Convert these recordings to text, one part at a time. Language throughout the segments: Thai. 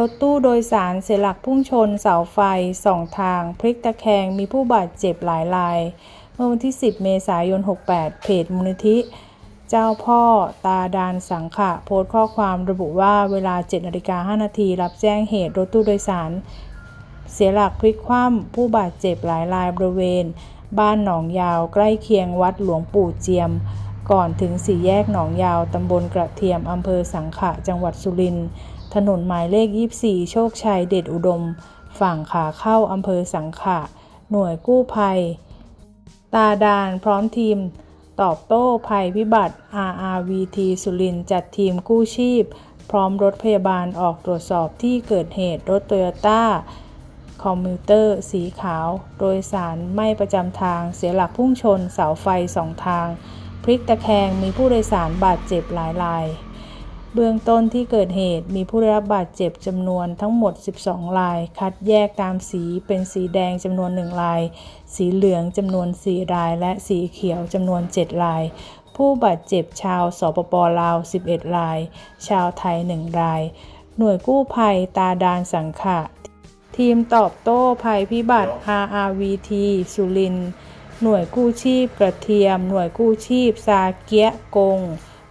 รถตู้โดยสารเสียหลักพุ่งชนเสาไฟสองทาง พลิกตะแคงมีผู้บาดเจ็บหลายราย เมื่อวันที่ 10 เมษายน 68 เพจมูลนิธิ เจ้าพ่อตาดานสังขะ โพสต์ข้อความระบุว่าเวลา7นาฬิกา5นาทีรับแจ้งเหตุรถตู้โดยสาร เสียหลักพลิกคว่ำผู้บาดเจ็บหลายรายบริเวณ บ้านหนองยาวใกล้เคียงวัดหลวงปู่เจียม ก่อนถึงสี่แยกหนองยาวตำบลกระเทียมอำเภอสังขะจังหวัดสุรินทร์ ถนนหมายเลข 24 โชคชัยเดชอุดม ฝั่งขาเข้าอำเภอสังขะ หน่วยกู้ภัย ตาดานพร้อมทีม ตอบโต้ภัยพิบัติ RRVT สุรินจัดทีมกู้ชีพ พร้อมรถพยาบาลออกตรวจสอบที่เกิดเหตุรถโตโยต้าคอมมิวเตอร์ สีขาว โดยสารไม่ประจำทางเสียหลักพุ่งชนเสาไฟสองทาง พลิกตะแคงมีผู้โดยสารบาดเจ็บหลายราย เบื้องต้นที่เกิดเหตุมีผู้ได้รับบาดเจ็บจำนวนทั้งหมด 12 ราย คัดแยกตามสีเป็นสีแดงจำนวน 1 ราย สีเหลืองจำนวน 4 ราย และสีเขียวจำนวน 7 ราย ผู้บาดเจ็บชาวสปปลาว 11 ราย ชาวไทย 1 ราย หน่วยกู้ภัยตาดานสังขะ ทีมตอบโต้ภัยพิบัติ RRVT สุรินหน่วยกู้ชีพกระเทียม หน่วยกู้ชีพซาเกียกง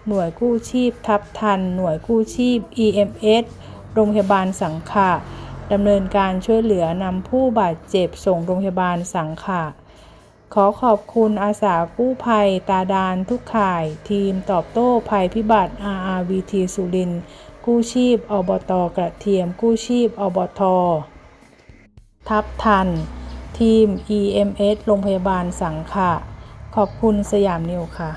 หน่วยกู้ชีพทับทัน หน่วยกู้ชีพ EMS โรงพยาบาลสังขะดำเนินการช่วยเหลือนำผู้บาดเจ็บส่งโรงพยาบาลสังขะขอขอบคุณอาสากู้ภัย ตาดานทุกข่าย ทีมตอบโต้ภัยพิบัติ RRVT สุรินทร์กู้ชีพอบตกระเทียม กู้ชีพอบททับทัน ทีม EMS โรงพยาบาลสังขะ ขอบคุณสยามนิวค่ะ